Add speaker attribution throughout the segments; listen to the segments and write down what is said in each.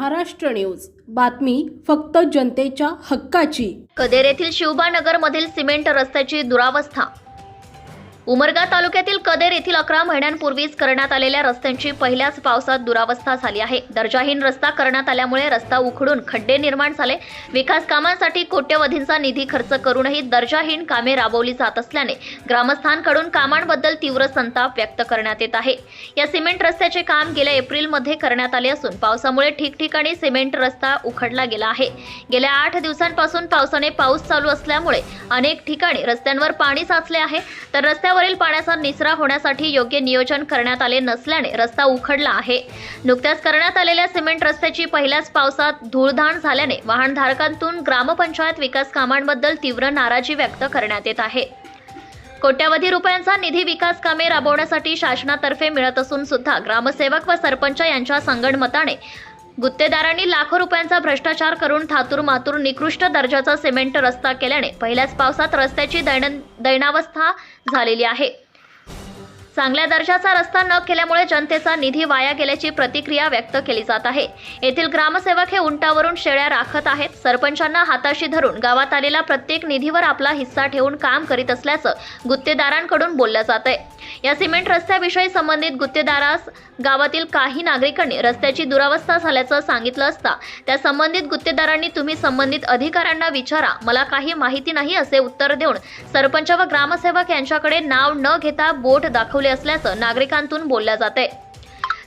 Speaker 1: Maharashtra news. बातमी फक्त जनतेच्या हक्काची.
Speaker 2: कदेर येथील शिवबानगर मधील सिमेंट रस्त्याची दुरावस्था. उमरगा तालुक्यातील कदेर येथील अकरा महिन्यांपूर्वीच करण्यात आलेल्या रस्त्यांची पहिल्याच पावसात दुरावस्था झाली आहे. दर्जाहीन रस्ता करण्यात आल्यामुळे रस्ता उखडून खड्डे निर्माण झाले. विकास कामांसाठी कोट्यवधींचा निधी खर्च करूनही दर्जाहीन कामे राबवली जात असल्याने ग्रामस्थांकडून कामांबद्दल तीव्र संताप व्यक्त करण्यात येत आहे. या सिमेंट रस्त्याचे काम गेल्या एप्रिलमध्ये करण्यात आले असून पावसामुळे ठिकठिकाणी सिमेंट रस्ता उखडला गेला आहे. गेल्या आठ दिवसांपासून पावसाने पाऊस चालू असल्यामुळे अनेक ठिकाणी रस्त्यांवर पाणी साचले आहे. तर रस्त्यावर रस्त्यावरील पाण्याचा निचरा होण्यासाठी योग्य नियोजन करण्यात आले नसल्याने रस्ता उखडला आहे. नुकत्याच करण्यात आलेल्या सिमेंट रस्त्याची पहिल्याच पावसात धूळधाण झाल्याने वाहनधारकांतून ग्रामपंचायत विकास कामांबद्दल तीव्र नाराजी व्यक्त करण्यात येत आहे. कोट्यावधी रुपयांचा निधी विकास कामे राबवण्यासाठी शासनातर्फे मिळत असून सुद्धा ग्रामसेवक व सरपंच यांच्या संगणमताने गुत्तेदारांनी लाखो रुपयांचा भ्रष्टाचार करून थातूर मातूर निकृष्ट दर्जाचा सिमेंट रस्ता केल्याने पहिल्याच पावसात रस्त्याची दैन दैनावस्था झालेली आहे. चांगल्या दर्जाचा रस्ता न केल्यामुळे जनतेचा निधी वाया गेल्याची प्रतिक्रिया व्यक्त केली जात आहे. येथील ग्रामसेवक हे उंटावरून शेळ्या राखत आहेत. सरपंचांना हाताशी धरून गावात आलेला प्रत्येक निधीवर आपला हिस्सा ठेवून काम करीत असल्याचं गुत्तेदारांकडून बोललं जात आहे. या सिमेंट रस्त्याविषयी संबंधित गुत्तेदारास गावातील काही नागरिकांनी रस्त्याची दुरावस्था झाल्याचं सांगितलं असता त्या संबंधित गुत्तेदारांनी तुम्ही संबंधित अधिकाऱ्यांना विचारा मला काही माहिती नाही असे उत्तर देऊन सरपंच व ग्रामसेवक यांच्याकडे नाव न घेता बोट दाखव दाखवले असल्याचं नागरिकांतून बोलल्या जात.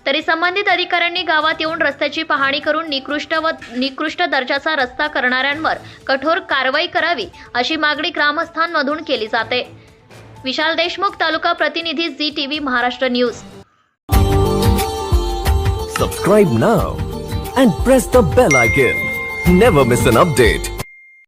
Speaker 2: तरी संबंधित अधिकाऱ्यांनी गावात येऊन रस्त्याची पाहणी करून निकृष्ट व निकृष्ट दर्जाचा रस्ता करणाऱ्यांवर कठोर कारवाई करावी अशी मागणी ग्रामस्थांमधून केली जाते. विशाल देशमुख तालुका प्रतिनिधी Zee TV Maharashtra news.
Speaker 3: Subscribe now and press the bell icon never miss an update